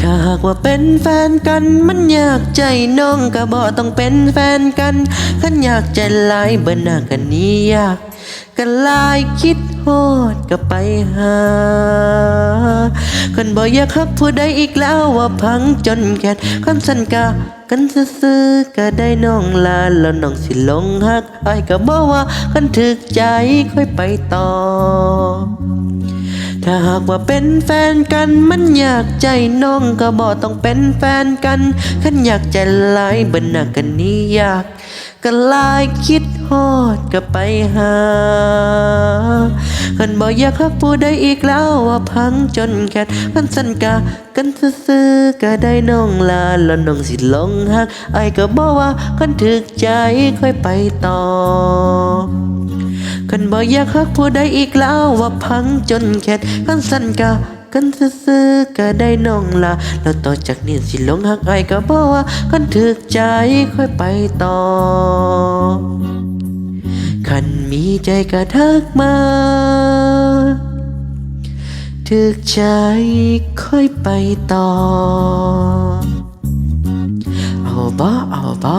ถ้าหากว่าเป็นแฟนกันมันอยากใจน้องก็บ่ต้องเป็นแฟนกันขันอยากใจหลายเบิ่หน้ากันนี้ยาก กันลายคิดโหดก็ไปหาคนบ่อยากฮักผู้ใดอีกแล้วว่าพังจนแคดคันสันกากันซื้อก็ได้น้องลาแล้วน้องสิลงฮักไอ้ก็บ่ว่ากันถึกใจค่อยไปต่อ ถ้าหากว่าเป็นแฟนกันมันอยากใจน้องก็บอกต้องเป็นแฟนกันขันอยากใจลายบนหนักกันนี้อยากก็ลายคิดฮอดก็ไปหาขันบอกอยากฮักผู้ใดอีกแล้วว่าพังจนแคดขันสันกากันซื่อก็ได้น้องลาแล้วน้องสิหลงฮักไอ้ก็บอกว่าขันถึกใจค่อยไปต่อ กันบ่อยากฮักผู้ใดอีกแล้วว่าพังจนแคดกันสั่นกะกันซื่อๆก็ได้น้องละแล้วต่อจากนี้สิหลงฮักไอก็บอกว่ากันถึกใจค่อยไปต่อคันมีใจก็ทักมาถึกใจค่อยไปต่อเอาบ่เอาบ่